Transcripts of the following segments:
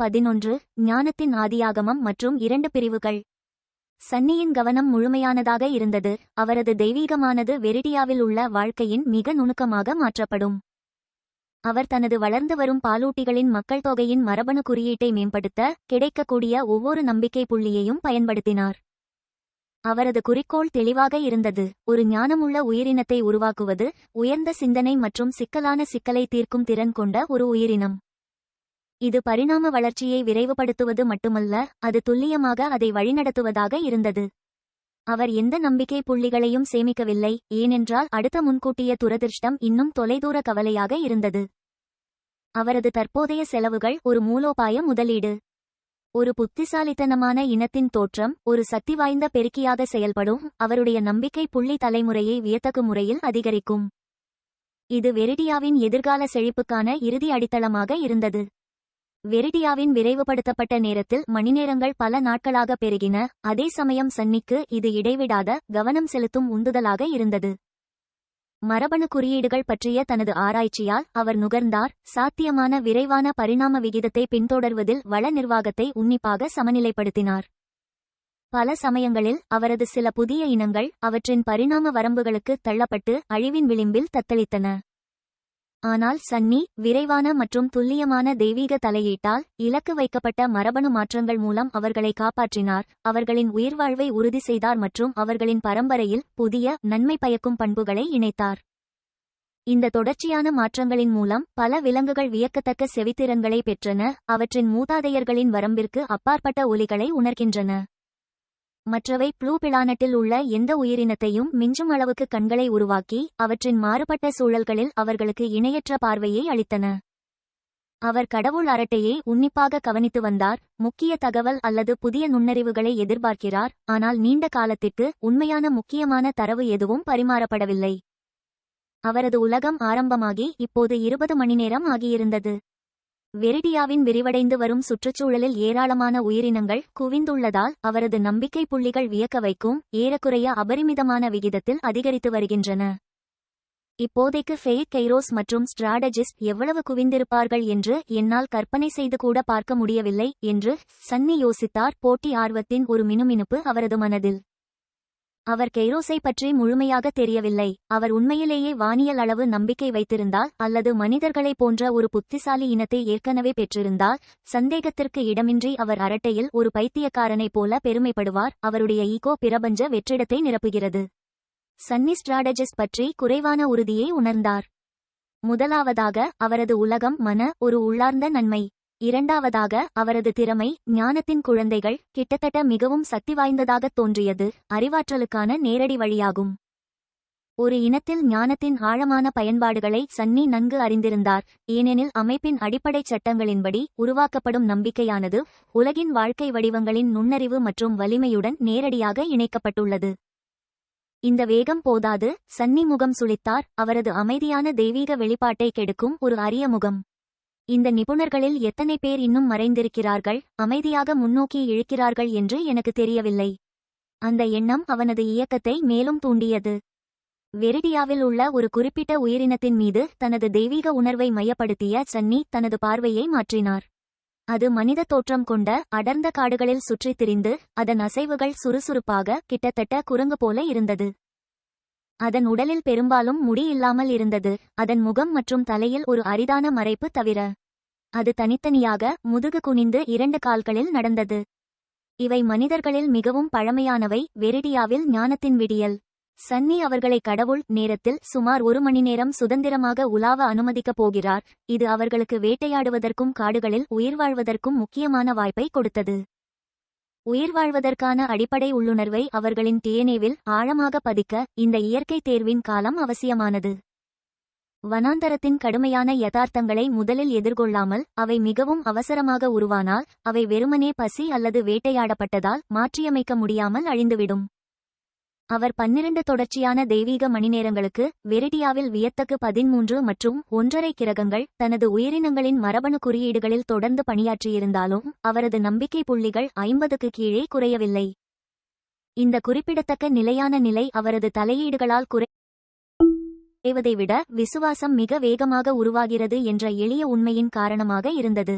பதினொன்று ஞானத்தின் ஆதியாகமம் மற்றும் இரண்டு பிரிவுகள். சன்னியின் கவனம் முழுமையானதாக இருந்தது. அவரது தெய்வீகமானது வெரிடியாவில் உள்ள வாழ்க்கையின் மிக நுணுக்கமாக மாற்றப்படும். அவர் தனது வளர்ந்து வரும் பாலூட்டிகளின் மக்கள் தொகையின் மரபணு குறியீட்டை மேம்படுத்த கிடைக்கக்கூடிய ஒவ்வொரு நம்பிக்கை புள்ளியையும் பயன்படுத்தினார். அவரது குறிக்கோள் தெளிவாக இருந்தது. ஒரு ஞானமுள்ள உயிரினத்தை உருவாக்குவது உயர்ந்த சிந்தனை மற்றும் சிக்கலான சிக்கலை தீர்க்கும் திறன் கொண்ட ஒரு உயிரினம். இது பரிணாம வளர்ச்சியை விரைவுபடுத்துவது மட்டுமல்ல அது துல்லியமாக அதை வழிநடத்துவதாக இருந்தது. அவர் எந்த நம்பிக்கை புள்ளிகளையும் சேமிக்கவில்லை ஏனென்றால் அடுத்த முன்கூட்டிய துரதிர்ஷ்டம் இன்னும் தொலைதூர கவலையாக இருந்தது. அவரது தற்போதைய செலவுகள் ஒரு மூலோபாய முதலீடு. ஒரு புத்திசாலித்தனமான இனத்தின் தோற்றம் ஒரு சக்தி வாய்ந்த பெருக்கியாக செயல்படும் அவருடைய நம்பிக்கை புள்ளி தலைமுறையை வியத்தகு முறையில் அதிகரிக்கும். இது வெரிடியாவின் எதிர்கால செழிப்புக்கான இறுதி அடித்தளமாக இருந்தது. வெரிடியாவின் விரைவுபடுத்தப்பட்ட நேரத்தில் மணிநேரங்கள் பல நாட்களாக பெருகின. அதே சமயம் சன்னிக்கு இது இடைவிடாத கவனம் செலுத்தும் உந்துதலாக இருந்தது. மரபணு குறியீடுகள் பற்றிய தனது ஆராய்ச்சியால் அவர் நுகர்ந்தார். சாத்தியமான விரைவான பரிணாம விகிதத்தை பின்தொடர்வதில் வள நிர்வாகத்தை உன்னிப்பாக சமநிலைப்படுத்தினார். பல சமயங்களில் அவரது சில புதிய இனங்கள் அவற்றின் பரிணாம வரம்புகளுக்கு தள்ளப்பட்டு அழிவின் விளிம்பில் தத்தளித்தன. ஆனால் சன்னி விரைவான மற்றும் துல்லியமான தெய்வீக தலையீட்டால் இலக்கு வைக்கப்பட்ட மரபணு மாற்றங்கள் மூலம் அவர்களை காப்பாற்றினார். அவர்களின் உயிர்வாழ்வை உறுதி செய்தார் மற்றும் அவர்களின் பரம்பரையில் புதிய நன்மை பயக்கும் பண்புகளை இணைத்தார். இந்த தொடர்ச்சியான மாற்றங்களின் மூலம் பல விலங்குகள் வியக்கத்தக்க செவித்திறன்களை பெற்றன. அவற்றின் மூதாதையர்களின் வரம்பிற்கு அப்பாற்பட்ட ஒலிகளை உணர்கின்றன. மற்றவை ப்ளூ பிளானட்டில் உள்ள எந்த உயிரினத்தையும் மிஞ்சும் அளவுக்கு கண்களை உருவாக்கி அவற்றின் மாறுபட்ட சூழல்களில் அவர்களுக்கு இணையற்ற பார்வையை அளித்தன. அவர் கடவுள் அரட்டையை உன்னிப்பாக கவனித்து வந்தார் முக்கிய தகவல் அல்லது புதிய நுண்ணறிவுகளை எதிர்பார்க்கிறார் ஆனால் நீண்ட காலத்திற்கு உண்மையான முக்கியமான தரவு எதுவும் பரிமாறப்படவில்லை. அவரது உலகம் ஆரம்பமாகி இப்போது இருபது மணி நேரம் ஆகியிருந்தது. வெரிடியாவின் விரிவடைந்து வரும் சுற்றுச்சூழலில் ஏராளமான உயிரினங்கள் குவிந்துள்ளதால் அவரது நம்பிக்கை புள்ளிகள் வியக்க வைக்கும் ஏறக்குறைய அபரிமிதமான விகிதத்தில் அதிகரித்து வருகின்றன. இப்போதைக்கு ஃபெயிக் கைரோஸ் மற்றும் ஸ்ட்ராடஜிஸ்ட் எவ்வளவு குவிந்திருப்பார்கள் என்று என்னால் கற்பனை செய்து கூட பார்க்க முடியவில்லை என்று சன்னி யோசித்தார். போட்டி ஆர்வத்தின் ஒரு மினுமினுப்பு அவரது மனதில். அவர் கெய்ரோஸை பற்றி முழுமையாக தெரியவில்லை. அவர் உண்மையிலேயே வானியல் அளவு நம்பிக்கை வைத்திருந்தால் அல்லது மனிதர்களைப் போன்ற ஒரு புத்திசாலி இனத்தை ஏற்கனவே பெற்றிருந்தால் சந்தேகத்திற்கு இடமின்றி அவர் அரட்டையில் ஒரு பைத்தியக்காரனைப் போல பெருமைப்படுவார். அவருடைய ஈகோ பிரபஞ்ச வெற்றிடத்தை நிரப்புகிறது. சன்னி ஸ்ட்ராடஜிஸ்ட் பற்றி குறைவான உறுதியை உணர்ந்தார். முதலாவதாக அவரது உலகம் மன ஒரு உள்ளார்ந்த நன்மை. இரண்டாவதாக அவரது திறமை ஞானத்தின் குழந்தைகள் கிட்டத்தட்ட மிகவும் சக்தி வாய்ந்ததாகத் தோன்றியது அறிவாற்றலுக்கான நேரடி வழியாகும். ஒரு இனத்தில் ஞானத்தின் ஆழமான பயன்பாடுகளை சன்னி நன்கு அறிந்திருந்தார் ஏனெனில் அமைப்பின் அடிப்படைச் சட்டங்களின்படி உருவாக்கப்படும் நம்பிக்கையானது உலகின் வாழ்க்கை வடிவங்களின் நுண்ணறிவு மற்றும் வலிமையுடன் நேரடியாக இணைக்கப்பட்டுள்ளது. இந்த வேகம் போதாது சன்னி முகம் சுளித்தார் அவரது அமைதியான தெய்வீக வெளிப்பாட்டை கெடுக்கும் ஒரு அரிய முகம். இந்த நிபுணர்களில் எத்தனை பேர் இன்னும் மறைந்திருக்கிறார்கள் அமைதியாக முன்னோக்கி இழுக்கிறார்கள் என்று எனக்கு தெரியவில்லை. அந்த எண்ணம் அவனது இயக்கத்தை மேலும் தூண்டியது. வெரிடியாவில் உள்ள ஒரு குறிப்பிட்ட உயிரினத்தின் மீது தனது தெய்வீக உணர்வை மையப்படுத்திய சன்னி தனது பார்வையை மாற்றினார். அது மனித தோற்றம் கொண்ட அடர்ந்த காடுகளில் சுற்றித் திரிந்து அதன் அசைவுகள் சுறுசுறுப்பாக கிட்டத்தட்ட குரங்கு போல இருந்தது. அதன் உடலில் பெரும்பாலும் முடி இல்லாமல் இருந்தது அதன் முகம் மற்றும் தலையில் ஒரு அரிதான மறைப்பு தவிர. அது தனித்தனியாக முதுகு குனிந்து இரண்டு கால்களில் நடந்தது. இவை மனிதர்களில் மிகவும் பழமையானவை. வெரிடியாவில் ஞானத்தின் விடியல். சன்னி அவர்களை கடவுள் நேரத்தில் சுமார் ஒரு மணி நேரம் சுதந்திரமாக உலாவ அனுமதிக்கப் போகிறார். இது அவர்களுக்கு வேட்டையாடுவதற்கும் காடுகளில் உயிர் வாழ்வதற்கும் முக்கியமான வாய்ப்பை கொடுத்தது. உயிர் வாழ்வதற்கான அடிப்படை உள்ளுணர்வை அவர்களின் டிஎன்ஏவில் ஆழமாக பதிக்க இந்த இயற்கை தேர்வின் காலம் அவசியமானது. வனாந்தரத்தின் கடுமையான யதார்த்தங்களை முதலில் எதிர்கொள்ளாமல் அவை மிகவும் அவசரமாக உருவானால் அவை வெறுமனே பசி அல்லது வேட்டையாடப்பட்டதால் மாற்றியமைக்க முடியாமல் அழிந்துவிடும். அவர் பன்னிரண்டு தொடர்ச்சியான தெய்வீக மணிநேரங்களுக்கு வெரிடியாவில் வியத்தகு பதிமூன்று மற்றும் ஒன்றரை கிரகங்கள் தனது உயிரினங்களின் மரபணு குறியீடுகளில் தொடர்ந்து பணியாற்றியிருந்தாலும் அவரது நம்பிக்கை புள்ளிகள் ஐம்பதுக்கு கீழே குறையவில்லை. இந்த குறிப்பிடத்தக்க நிலையான நிலை அவரது தலையீடுகளால் குறை குறைவதை விட விசுவாசம் மிக வேகமாக உருவாகிறது என்ற எளிய உண்மையின் காரணமாக இருந்தது.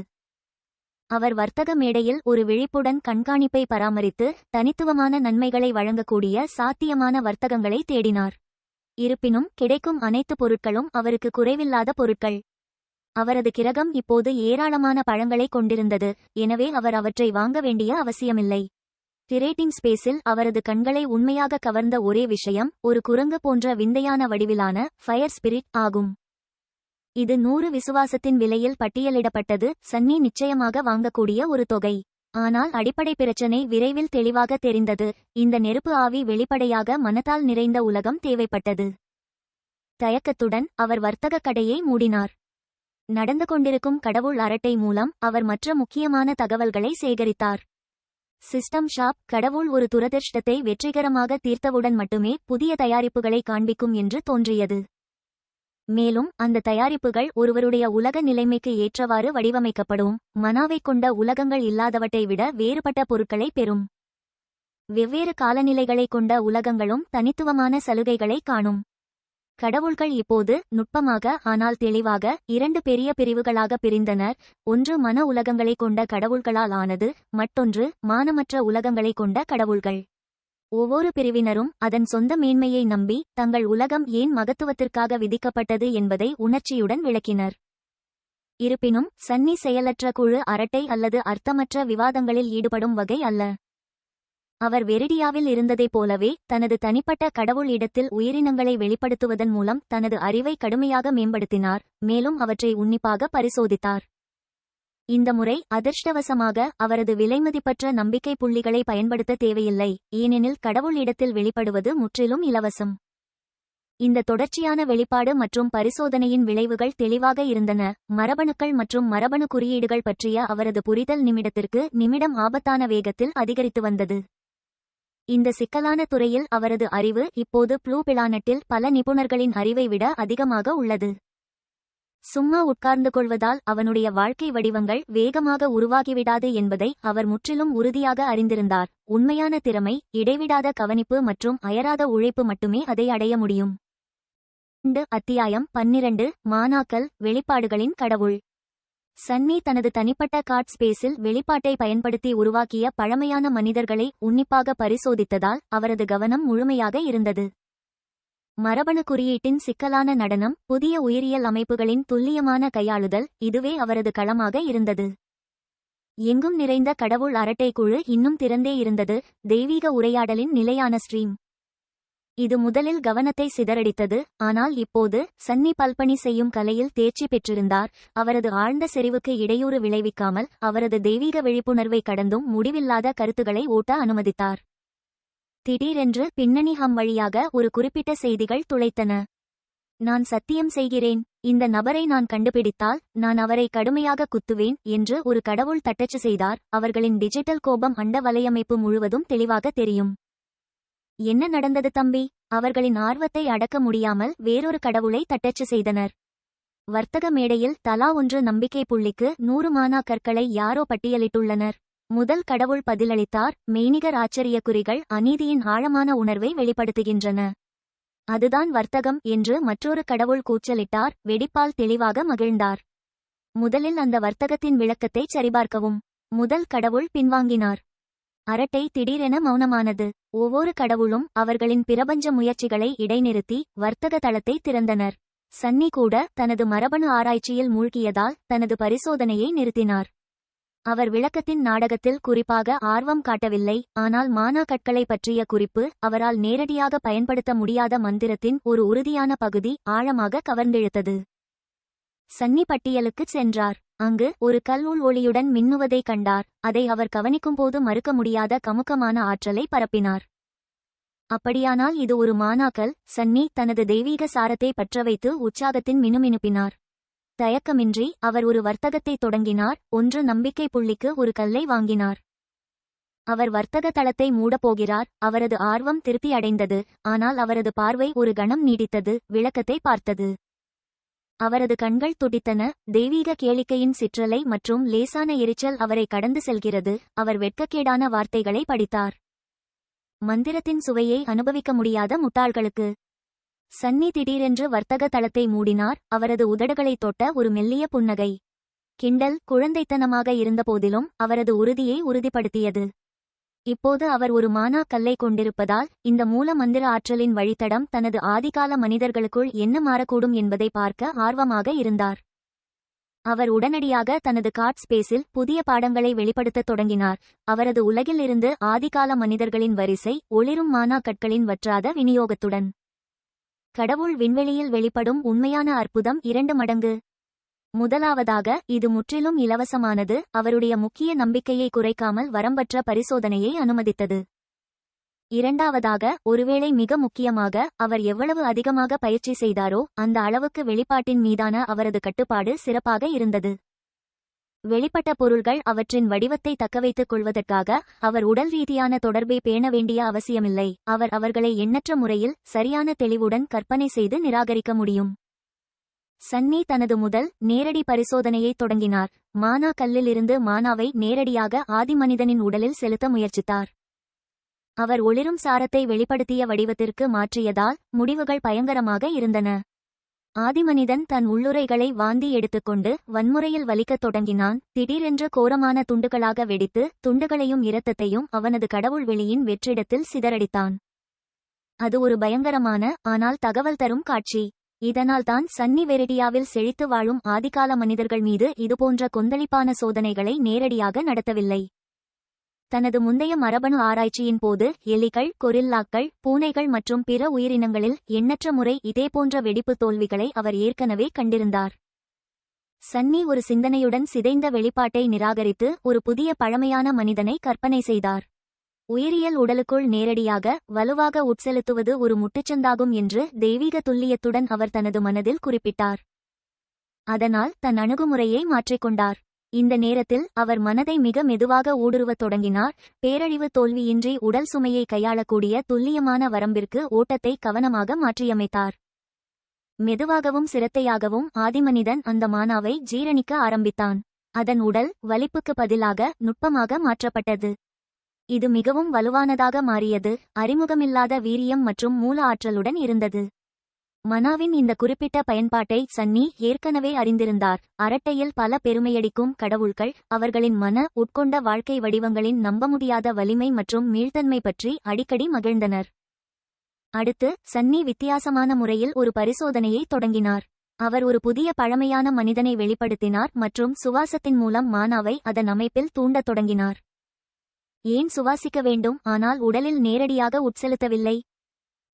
அவர் வர்த்தக மேடையில் ஒரு விழிப்புடன் கண்காணிப்பை பராமரித்து தனித்துவமான நன்மைகளை வழங்கக்கூடிய சாத்தியமான வர்த்தகங்களை தேடினார். இருப்பினும் கிடைக்கும் அனைத்து பொருட்களும் அவருக்கு குறைவில்லாத பொருட்கள். அவரது கிரகம் இப்போது ஏராளமான பழங்களை கொண்டிருந்தது எனவே அவர் அவற்றை வாங்க வேண்டிய அவசியமில்லை. திரேட்டிங் ஸ்பேஸில் அவரது கண்களை உண்மையாக கவர்ந்த ஒரே விஷயம் ஒரு குரங்கு போன்ற விந்தையான வடிவிலான ஃபயர் ஸ்பிரிட் ஆகும். இது நூறு விசுவாசத்தின் விலையில் பட்டியலிடப்பட்டது சன்னி நிச்சயமாக வாங்கக்கூடிய ஒரு தொகை. ஆனால் அடிப்படை பிரச்சனை விரைவில் தெளிவாக தெரிந்தது. இந்த நெருப்பு ஆவி வெளிப்படையாக மனத்தால் நிறைந்த உலகம் தேவைப்பட்டது. தயக்கத்துடன் அவர் வர்த்தக கடையை மூடினார். நடந்து கொண்டிருக்கும் கடவுள் அரட்டை மூலம் அவர் மற்ற முக்கியமான தகவல்களை சேகரித்தார். சிஸ்டம் ஷாப் கடவுள் ஒரு துரதிர்ஷ்டத்தை வெற்றிகரமாக தீர்த்தவுடன் மட்டுமே புதிய தயாரிப்புகளை காண்பிக்கும் என்று தோன்றியது. மேலும் அந்த தயாரிப்புகள் ஒருவருடைய உலக நிலைமைக்கு ஏற்றவாறு வடிவமைக்கப்படும். மனாவை கொண்ட உலகங்கள் இல்லாதவற்றை விட வேறுபட்ட பொருட்களை பெறும். வெவ்வேறு காலநிலைகளை கொண்ட உலகங்களும் தனித்துவமான சலுகைகளை காணும். கடவுள்கள் இப்போது நுட்பமாக ஆனால் தெளிவாக இரண்டு பெரிய பிரிவுகளாக பிரிந்தனர். ஒன்று மன உலகங்களை கொண்ட கடவுள்களால் ஆனது மற்றொன்று மானமற்ற உலகங்களை கொண்ட கடவுள்கள். ஒவ்வொரு பிரிவினரும் அதன் சொந்த மேன்மையை நம்பி தங்கள் உலகம் ஏன் மகத்துவத்திற்காக விதிக்கப்பட்டது என்பதை உணர்ச்சியுடன் விளக்கினர். இருப்பினும் சன்னி செயலற்ற குழு அரட்டை அல்லது அர்த்தமற்ற விவாதங்களில் ஈடுபடும் வகை அல்ல. அவர் வெரிடியாவில் இருந்ததைப் போலவே தனது தனிப்பட்ட கடவுள் இடத்தில் உயிரினங்களை வெளிப்படுத்துவதன் மூலம் தனது அறிவை கடுமையாக மேம்படுத்தினார் மேலும் அவற்றை உன்னிப்பாக பரிசோதித்தார். இந்த முறை அதிர்ஷ்டவசமாக அவரது விலைமதிப்பற்ற நம்பிக்கை புள்ளிகளை பயன்படுத்த தேவையில்லை ஏனெனில் கடவுள் இடத்தில் வெளிப்படுவது முற்றிலும் இலவசம். இந்த தொடர்ச்சியான வெளிப்பாடு மற்றும் பரிசோதனையின் விளைவுகள் தெளிவாக இருந்தன மரபணுக்கள் மற்றும் மரபணு குறியீடுகள் பற்றிய அவரது புரிதல் நிமிடத்திற்கு நிமிடம் ஆபத்தான வேகத்தில் அதிகரித்து வந்தது. இந்த சிக்கலான துறையில் அவரது அறிவு இப்போது ப்ளூ பிளானட்டில் பல நிபுணர்களின் அறிவை விட அதிகமாக உள்ளது. சும்மா உட்கார்ந்து கொள்வதால் அவனுடைய வாழ்க்கை வடிவங்கள் வேகமாக உருவாகிவிடாது என்பதை அவர் முற்றிலும் உறுதியாக அறிந்திருந்தார். உண்மையான திறமை இடைவிடாத கவனிப்பு மற்றும் அயராத உழைப்பு மட்டுமே அதை அடைய முடியும். அத்தியாயம் பன்னிரண்டு மானாக்கல் வெளிப்பாடுகளின் கடவுள். சன்னி தனது தனிப்பட்ட கார்ட் ஸ்பேஸில் வெளிப்பாட்டை பயன்படுத்தி உருவாக்கிய பழமையான மனிதர்களை உன்னிப்பாக பரிசோதித்ததால் அவரது கவனம் முழுமையாக இருந்தது. மரபணு குறியீட்டின் சிக்கலான நடனம் புதிய உயிரியல் அமைப்புகளின் துல்லியமான கையாளுதல் இதுவே அவரது களமாக இருந்தது. எங்கும் நிறைந்த கடவுள் அரட்டை குழு இன்னும் திறந்தே இருந்தது தெய்வீக உரையாடலின் நிலையான ஸ்ட்ரீம் இது முதலில் கவனத்தை சிதறடித்தது. ஆனால் இப்போது சன்னி பல்பணி செய்யும் கலையில் தேர்ச்சி பெற்றிருந்தார். அவரது ஆழ்ந்த செறிவுக்கு இடையூறு விளைவிக்காமல் அவரது தெய்வீக விழிப்புணர்வை கடந்தும் முடிவில்லாத கருத்துக்களை ஓட்ட அனுமதித்தார். திடீரென்று பின்னணி ஹம் வழியாக ஒரு குறிப்பிட்ட செய்திகள் துளைத்தன. நான் சத்தியம் செய்கிறேன். இந்த நபரை நான் கண்டுபிடித்தால் நான் அவரை கடுமையாக குத்துவேன் என்று ஒரு கடவுள் தட்டச்சு செய்தார். அவர்களின் டிஜிட்டல் கோபம் அண்ட வலையமைப்பு முழுவதும் தெளிவாக தெரியும். என்ன நடந்தது தம்பி? அவர்களின் ஆர்வத்தை அடக்க முடியாமல் வேறொரு கடவுளை தட்டச்சு செய்தனர். வர்த்தக மேடையில் தலா ஒன்று நம்பிக்கை புள்ளிக்கு நூறு மானா கற்களை யாரோ பட்டியலிட்டுள்ளனர். முதல் கடவுள் பதிலளித்தார் மெய்நிகர் ஆச்சரிய குறிகள் அநீதியின் ஆழமான உணர்வை வெளிப்படுத்துகின்றன. அதுதான் வர்த்தகம் என்று மற்றொரு கடவுள் கூச்சலிட்டார் வெடிப்பால் தெளிவாக மகிழ்ந்தார். முதலில் அந்த வர்த்தகத்தின் விளக்கத்தை சரிபார்க்கவும். முதல் கடவுள் பின்வாங்கினார். அரட்டை திடீரென மௌனமானது. ஒவ்வொரு கடவுளும் அவர்களின் பிரபஞ்ச முயற்சிகளை இடைநிறுத்தி வர்த்தக தளத்தை திறந்தனர். சன்னி கூட தனது மரபணு ஆராய்ச்சியில் மூழ்கியதால் தனது பரிசோதனையை நிறுத்தினார். அவர் விளக்கத்தின் நாடகத்தில் குறிப்பாக ஆர்வம் காட்டவில்லை ஆனால் மானா கற்களை பற்றிய குறிப்பு அவரால் நேரடியாக பயன்படுத்த முடியாத மந்திரத்தின் ஒரு உறுதியான பகுதி ஆழமாக கவர்ந்தெழுத்தது. சன்னி பட்டியலுக்குச் சென்றார். அங்கு ஒரு கல் ஒளியுடன் மின்னுவதைக் கண்டார். அதை அவர் கவனிக்கும்போது மறுக்க முடியாத கமுக்கமான ஆற்றலை பரப்பினார். அப்படியானால் இது ஒரு மானாக்கல் சன்னி தனது தெய்வீக சாரத்தை பற்றவைத்து உற்சாகத்தின் மினுமினுப்பினார். தயக்கமின்றி அவர் ஒரு வர்த்தகத்தை தொடங்கினார். ஒன்று நம்பிக்கை புள்ளிக்கு ஒரு கல்லை வாங்கினார். அவர் வர்த்தக தளத்தை மூடப்போகிறார் அவரது ஆர்வம் திருப்தி அடைந்தது. ஆனால் அவரது பார்வை ஒரு கணம் நீடித்தது. விளக்கத்தை பார்த்தது. அவரது கண்கள் துடித்தன. தெய்வீக கேளிக்கையின் சிற்றலை மற்றும் லேசான எரிச்சல் அவரை கடந்து செல்கிறது. அவர் வெட்கக்கேடான வார்த்தைகளை படித்தார். மந்திரத்தின் சுவையை அனுபவிக்க முடியாத முட்டாள்களுக்கு. சன்னி திடீரென்று வர்த்தக தளத்தை மூடினார். அவரது உதடுகளை தொட்ட ஒரு மெல்லிய புன்னகை. கிண்டல் குழந்தைத்தனமாக இருந்தபோதிலும் அவரது உறுதியை உறுதிப்படுத்தியது. இப்போது அவர் ஒரு மானா கல்லை கொண்டிருப்பதால் இந்த மூல மந்திர ஆற்றலின் வழித்தடம் தனது ஆதிகால மனிதர்களுக்குள் என்ன மாறக்கூடும் என்பதை பார்க்க ஆர்வமாக இருந்தார். அவர் உடனடியாக தனது கார்ட் ஸ்பேஸில் புதிய பாடங்களை வெளிப்படுத்தத் தொடங்கினார். அவரது உலகில் இருந்து ஆதிகால மனிதர்களின் வரிசை ஒளிரும் மானா கற்களின் வற்றாத விநியோகத்துடன். கடவுள் விண்வெளியில் வெளிப்படும் உண்மையான அற்புதம் இரண்டு மடங்கு. முதலாவதாக இது முற்றிலும் இலவசமானது அவருடைய முக்கிய நம்பிக்கையை குறைக்காமல் வரம்பற்ற பரிசோதனையை அனுமதித்தது. இரண்டாவதாக ஒருவேளை மிக முக்கியமாக அவர் எவ்வளவு அதிகமாக பயிற்சி செய்தாரோ அந்த அளவுக்கு வெளிப்பாட்டின் மீதான அவரது கட்டுப்பாடு சிறப்பாக இருந்தது. வெளிப்பட்ட பொருள்கள் அவற்றின் வடிவத்தை தக்கவைத்துக் கொள்வதற்காக அவர் உடல் ரீதியான தொடர்பை பேண வேண்டிய அவசியமில்லை அவர் அவர்களை எண்ணற்ற முறையில் சரியான தெளிவுடன் கற்பனை செய்து நிராகரிக்க முடியும். சன்னி தனது முதல் நேரடி பரிசோதனையை தொடங்கினார். மானா கல்லில் இருந்து மானாவை நேரடியாக ஆதிமனிதனின் உடலில் செலுத்த முயற்சித்தார். அவர் ஒளிரும் சாரத்தை வெளிப்படுத்திய வடிவத்திற்கு மாற்றியதால் முடிவுகள் பயங்கரமாக இருந்தன. ஆதிமனிதன் தன் உள்ளுரைகளை வாந்தி எடுத்துக்கொண்டு வன்முறையில் வலிக்கத் தொடங்கினான். திடீரென்று கோரமான துண்டுகளாக வெடித்து துண்டுகளையும் இரத்தத்தையும் அவனது கடவுள் வெளியின் வெற்றிடத்தில் சிதறடித்தான். அது ஒரு பயங்கரமான ஆனால் தகவல் தரும் காட்சி. இதனால்தான் சன்னி வெரிடியாவில் செழித்து வாழும் ஆதிகால மனிதர்கள் மீது இதுபோன்ற கொந்தளிப்பான சோதனைகளை நேரடியாக நடத்தவில்லை. தனது முந்தைய மரபணு ஆராய்ச்சியின் போது எலிகள் கொரில்லாக்கள் பூனைகள் மற்றும் பிற உயிரினங்களில் எண்ணற்ற முறை இதேபோன்ற வெடிப்பு தோல்விகளை அவர் ஏற்கனவே கண்டிருந்தார். சன்னி ஒரு சிந்தனையுடன் சிதைந்த வெளிப்பாட்டை நிராகரித்து ஒரு புதிய பழமையான மனிதனை கற்பனை செய்தார். உயிரியல் உடலுக்குள் நேரடியாக வலுவாக உட்செலுத்துவது ஒரு முட்டுச்சந்தாகும் என்று தெய்வீக துல்லியத்துடன் அவர் தனது மனதில் குறிப்பிட்டார். அதனால் தன் அணுகுமுறையை மாற்றிக்கொண்டார் இந்த நேரத்தில் அவர் மனதை மிக மெதுவாக ஊடுருவத் தொடங்கினார். பேரழிவு தோல்வியின்றி உடல் சுமையை கையாளக்கூடிய துல்லியமான வரம்பிற்கு ஓட்டத்தை கவனமாக மாற்றியமைத்தார். மெதுவாகவும் சிரத்தையாகவும் ஆதிமனிதன் அந்த மானாவை ஜீரணிக்க ஆரம்பித்தான். அதன் உடல் வலிப்புக்கு பதிலாக நுட்பமாக மாற்றப்பட்டது. இது மிகவும் வலுவானதாக மாறியது அறிமுகமில்லாத வீரியம் மற்றும் மூல ஆற்றலுடன் இருந்தது. மனாவின் இந்த குறிப்பிட்ட பயன்பாட்டை சன்னி ஏற்கனவே அறிந்திருந்தார். அரட்டையில் பல பெருமையடிக்கும் கடவுள்கள் அவர்களின் மன உட்கொண்ட வாழ்க்கை வடிவங்களின் நம்ப முடியாத வலிமை மற்றும் மீள்தன்மை பற்றி அடிக்கடி மகிழ்ந்தனர். அடுத்து சன்னி வித்தியாசமான முறையில் ஒரு பரிசோதனையை தொடங்கினார். அவர் ஒரு புதிய பழமையான மனிதனை வெளிப்படுத்தினார் மற்றும் சுவாசத்தின் மூலம் மானாவை அதன் அமைப்பில் தூண்டத் தொடங்கினார். ஏன் சுவாசிக்க வேண்டும்? ஆனால் உடலில் நேரடியாக உட்செலுத்தவில்லை.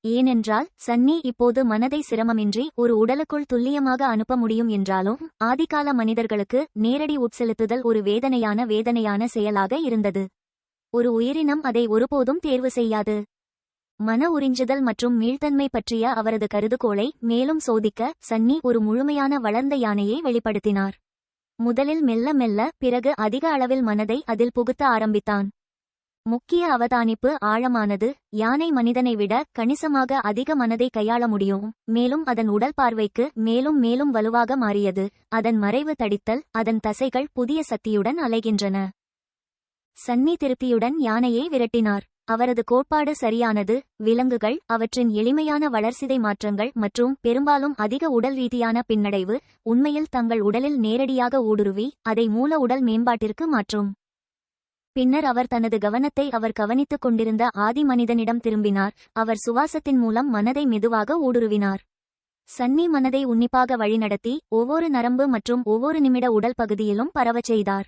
ஏனென்றால் சன்னி இப்போது மனதை சிரமமின்றி ஒரு உடலுக்குள் துல்லியமாக அனுப்ப முடியும் என்றாலும் ஆதிகால மனிதர்களுக்கு நேரடி உட்செலுத்துதல் ஒரு வேதனையான வேதனையான செயலாக இருந்தது. ஒரு உயிரினம் அதை ஒருபோதும் தேர்வு செய்யாது. மன உறிஞ்சுதல் மற்றும் மீள்தன்மை பற்றிய அவரது கருதுகோளை மேலும் சோதிக்க சன்னி ஒரு முழுமையான வளர்ந்த யானையை வெளிப்படுத்தினார். முதலில் மெல்ல மெல்ல பிறகு அதிக அளவில் மனதை அதில் புகுத்த ஆரம்பித்தான். முக்கிய அவதானிப்பு ஆழமானது. யானை மனிதனை விட கணிசமாக அதிக மனதை கையாள முடியும். மேலும் அதன் உடல் பார்வைக்கு மேலும் மேலும் வலுவாக மாறியது. அதன் மறைவு தடித்தல் அதன் தசைகள் புதிய சக்தியுடன் அலைகின்றன. சன்னி திருப்தியுடன் யானையை விரட்டினார். அவரது கோட்பாடு சரியானது. விலங்குகள் அவற்றின் எளிமையான வளர்சிதை மாற்றங்கள் மற்றும் பெரும்பாலும் அதிக உடல் ரீதியான பின்னடைவு உண்மையில் தங்கள் உடலில் நேரடியாக ஊடுருவி அதை மூல உடல் மேம்பாட்டிற்கு மாற்றும். பின்னர் அவர் தனது கவனத்தை அவர் கவனித்துக் கொண்டிருந்த ஆதி மனிதனிடம் திரும்பினார். அவர் சுவாசத்தின் மூலம் மனதை மெதுவாக ஊடுருவினார். சன்னி மனதை உன்னிப்பாக வழிநடத்தி ஒவ்வொரு நரம்பு மற்றும் ஒவ்வொரு நிமிட உடல் பகுதியிலும் பரவச் செய்தார்.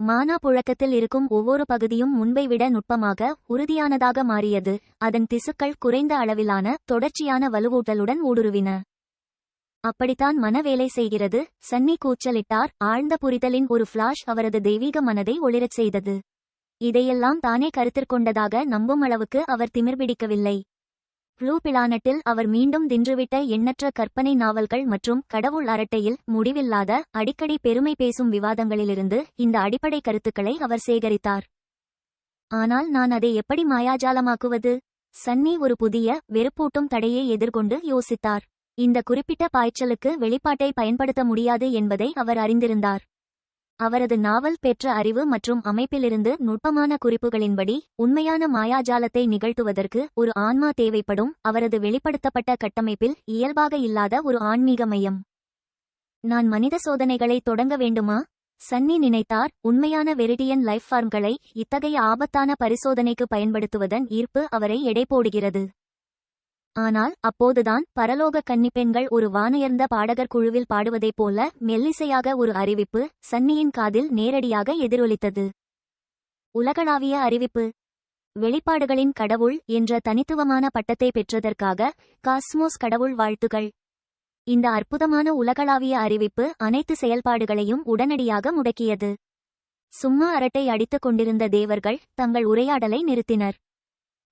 மானா புழக்கத்தில் இருக்கும் ஒவ்வொரு பகுதியும் முன்பை விட நுட்பமாக உறுதியானதாக மாறியது. அதன் திசுக்கள் குறைந்த அளவிலான தொடர்ச்சியான வலுவூட்டலுடன் ஊடுருவின. அப்படித்தான் மனவேலை செய்கிறது. சன்னி கூச்சலிட்டார். ஆழ்ந்த புரிதலின் ஒரு ஃபிளாஷ் அவரது தெய்வீக மனதை ஒளிரச் செய்தது. இதையெல்லாம் தானே கருத்திற்கொண்டதாக நம்பும் அளவுக்கு அவர் திமிர்பிடிக்கவில்லை. ப்ளூ பிளானட்டில் அவர் மீண்டும் தின்றுவிட்ட எண்ணற்ற கற்பனை நாவல்கள் மற்றும் கடவுள் அரட்டையில் முடிவில்லாத அடிக்கடி பெருமை பேசும் விவாதங்களிலிருந்து இந்த அடிப்படை கருத்துக்களை அவர் சேகரித்தார். ஆனால் நான் அதை எப்படி மாயாஜாலமாக்குவது? சன்னி ஒரு புதிய வெறுப்பூட்டும் தடையை எதிர்கொண்டு யோசித்தார். இந்த குறிப்பிட்ட பாய்ச்சலுக்கு வெளிப்பாட்டை பயன்படுத்த முடியாது என்பதை அவர் அறிந்திருந்தார். அவரது நாவல் பெற்ற அறிவு மற்றும் அமைப்பிலிருந்து நுட்பமான குறிப்புகளின்படி உண்மையான மாயாஜாலத்தை நிகழ்த்துவதற்கு ஒரு ஆன்மா தேவைப்படும் அவரது வெளிப்படுத்தப்பட்ட கட்டமைப்பில் இயல்பாக இல்லாத ஒரு ஆன்மீக மையம். நான் மனித சோதனைகளை தொடங்க வேண்டுமா? சன்னி நினைத்தார். உண்மையான வெரிடியன் லைஃப் ஃபார்ம்களை இத்தகைய ஆபத்தான பரிசோதனைக்கு பயன்படுத்துவதன் ஈர்ப்பு அவரை எடை போடுகிறது. ஆனால் அப்போதுதான் பரலோக கன்னிப்பெண்கள் ஒரு வானுயர்ந்த பாடகர் குழுவில் பாடுவதைப் போல மெல்லிசையாக ஒரு அறிவிப்பு சன்னியின் காதில் நேரடியாக எதிரொலித்தது. உலகளாவிய அறிவிப்பு. வெளிப்பாடுகளின் கடவுள் என்ற தனித்துவமான பட்டத்தை பெற்றதற்காக காஸ்மோஸ் கடவுள் வாழ்த்துகள். இந்த அற்புதமான உலகளாவிய அறிவிப்பு அனைத்து செயல்பாடுகளையும் உடனடியாக முடக்கியது. சும்மா அரட்டை அடித்துக் கொண்டிருந்த தேவர்கள் தங்கள் உரையாடலை நிறுத்தினர்.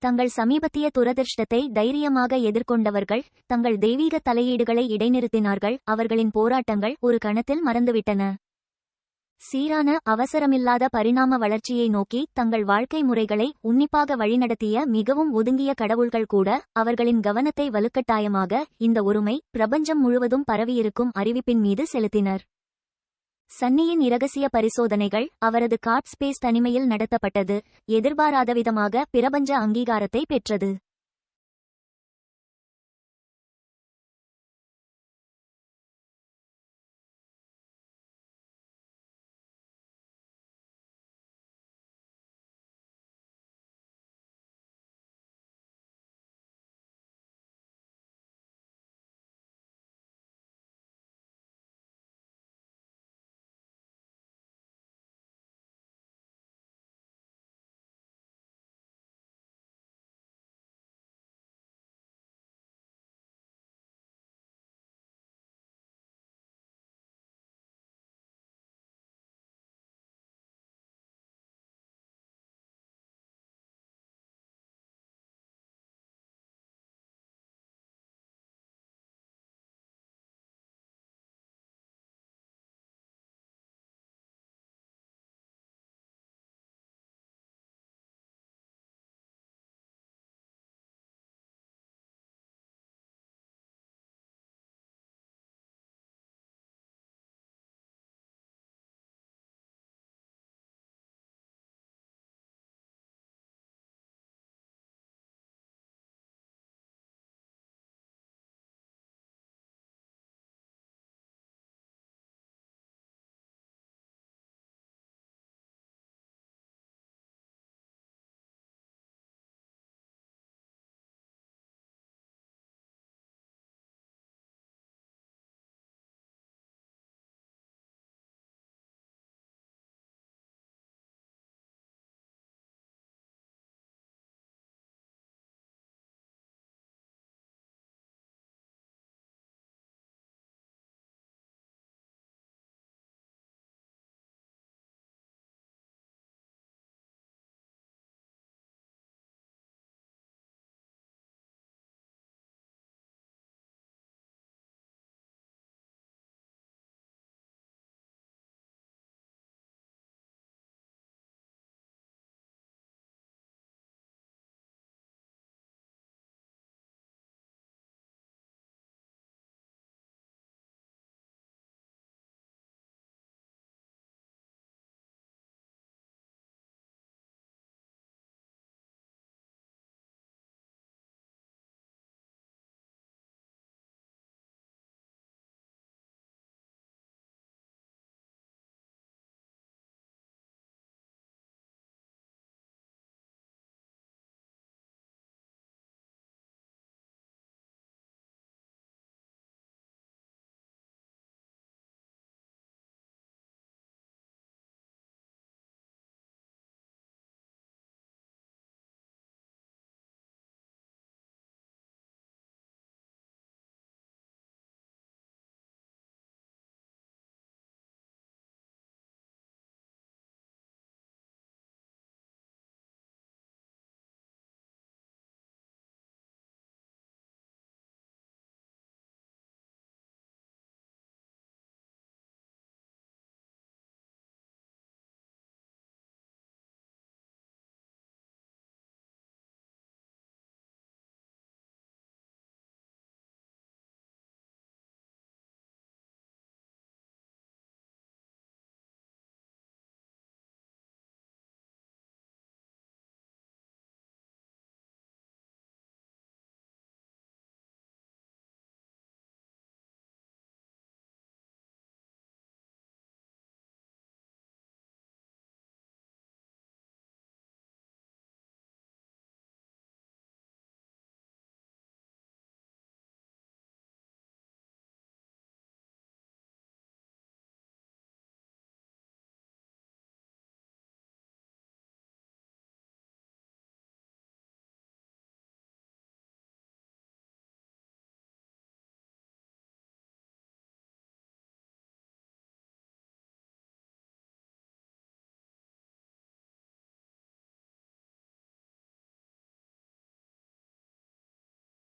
தங்கள் சமீபத்திய துரதிர்ஷ்டத்தை தைரியமாக எதிர்கொண்டவர்கள் தங்கள் தெய்வீக தலையீடுகளை இடைநிறுத்தினார்கள் அவர்களின் போராட்டங்கள் ஒரு கணத்தில் மறந்துவிட்டன. சீரான அவசரமில்லாத பரிணாம வளர்ச்சியை நோக்கி தங்கள் வாழ்க்கை முறைகளை உன்னிப்பாக வழிநடத்திய மிகவும் ஒதுங்கிய கடவுள்கள் கூட அவர்களின் கவனத்தை வலுக்கட்டாயமாக இந்த ஒருமை பிரபஞ்சம் முழுவதும் பரவியிருக்கும் அறிவிப்பின் மீது செலுத்தினர். சன்னியின் இரகசிய பரிசோதனைகள் அவரது காட் ஸ்பேஸ் தனிமையில் நடத்தப்பட்டது எதிர்பாராதவிதமாக பிரபஞ்ச அங்கீகாரத்தை பெற்றது.